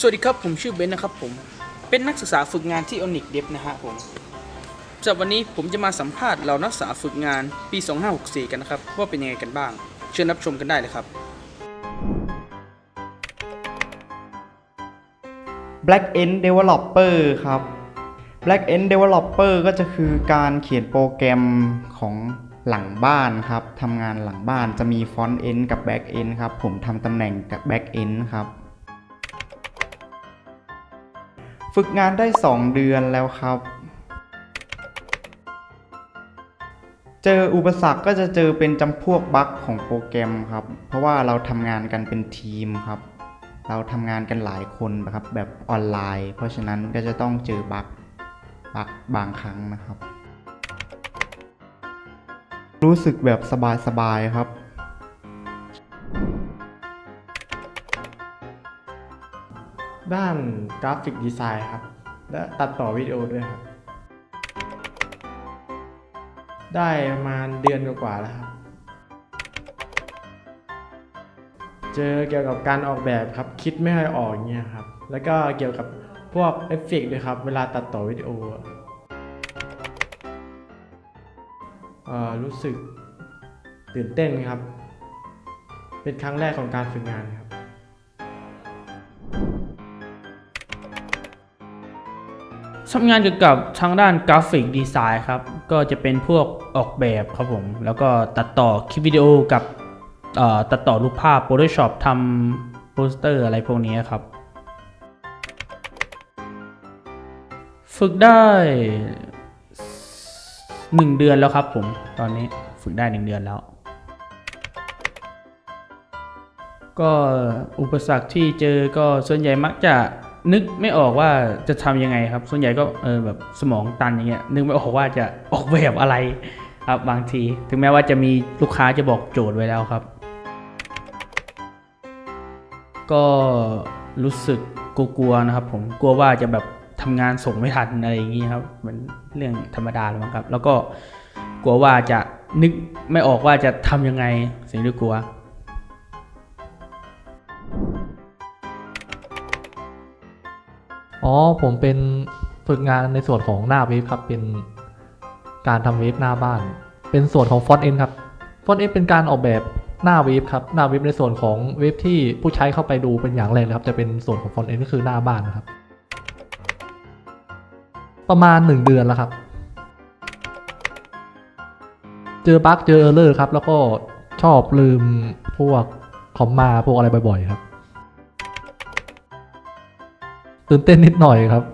สวัสดีครับ ผมชื่อเบนนะครับผม เป็นนักศึกษาฝึกงานที่ Onyx Dev นะฮะผมสำหรับวันนี้ผมจะมาสัมภาษณ์เหล่านักศึกษาฝึกงานปี 2564 กันนะครับ ว่าเป็นยังไงกันบ้าง เชิญรับชมกันได้เลยครับ Black End Developer ครับ Black End Developer ก็จะคือการเขียนโปรแกรมของหลังบ้านครับทำงานหลังบ้านจะมี Front End กับ Back End ครับ ผมทำตำแหน่งกับ Back End ครับ ฝึกงานได้ 2 เดือนแล้วครับ เจออุปสรรคก็จะเจอเป็นจำพวกบั๊กของโปรแกรมครับ เพราะว่าเราทำงานกันเป็นทีมครับ เราทำงานกันหลายคนนะครับแบบออนไลน์ เพราะฉะนั้นก็จะต้องเจอบั๊กบั๊กบางครั้งนะครับ รู้สึกแบบสบายๆครับ ด้านกราฟิกดีไซน์ครับ และตัดต่อวิดีโอด้วยครับ ได้ประมาณเดือนกว่าๆแล้วครับ เจอเกี่ยวกับการออกแบบครับคิดไม่ค่อยออกเงี้ยครับ แล้วก็เกี่ยวกับพวกเอฟเฟกต์ด้วยครับ เวลาตัดต่อวิดีโออะเอ่อรู้สึกตื่นเต้นครับ เป็นครั้งแรกของการฝึกงานครับ ทำงานเกี่ยวกับทางด้านกราฟิกดีไซน์ครับ ก็จะเป็นพวกออกแบบครับผม แล้วก็ตัดต่อคลิปวิดีโอกับตัดต่อรูปภาพ Photoshop ทำโปสเตอร์อะไรพวกนี้ครับ ฝึกได้หนึ่งเดือนแล้วครับผมตอนนี้ฝึกได้หนึ่งเดือนแล้ว ก็อุปสรรคที่เจอก็ส่วนใหญ่มักจะ นึกไม่ออกว่าจะทำยังไงครับ ส่วนใหญ่ก็เออแบบสมองตันอย่างเงี้ยนึกไม่ออกว่าจะออกแบบอะไรครับบางที ถึงแม้ว่าจะมีลูกค้าจะบอกโจทย์ไว้แล้วครับ ก็รู้สึกกลัวๆนะครับ ผมกลัวว่าจะแบบทำงานส่งไม่ทันอะไรอย่างงี้ครับมันเรื่องธรรมดาเลยมั้งครับ แล้วก็กลัวว่าจะนึกไม่ออกว่าจะทำยังไงสิ่งที่กลัว อ๋อผมเป็นฝึกงานในส่วนของหน้าเว็บครับ เป็นการทำเว็บหน้าบ้าน เป็นส่วนของฟอนต์เอ็นครับฟอนต์เอ็นเป็นการออกแบบหน้าเว็บครับ หน้าเว็บในส่วนของเว็บที่ผู้ใช้เข้าไปดูเป็นอย่างแรกนะครับ จะเป็นส่วนของฟอนต์เอ็นก็คือหน้าบ้านนะครับ ประมาณหนึ่งเดือนแล้วครับ เจอบั๊กเจอเออร์เลอร์ครับ แล้วก็ชอบลืมพวกคอมมาพวกอะไรบ่อยๆครับ ตื่นเต้นนิดหน่อยครับ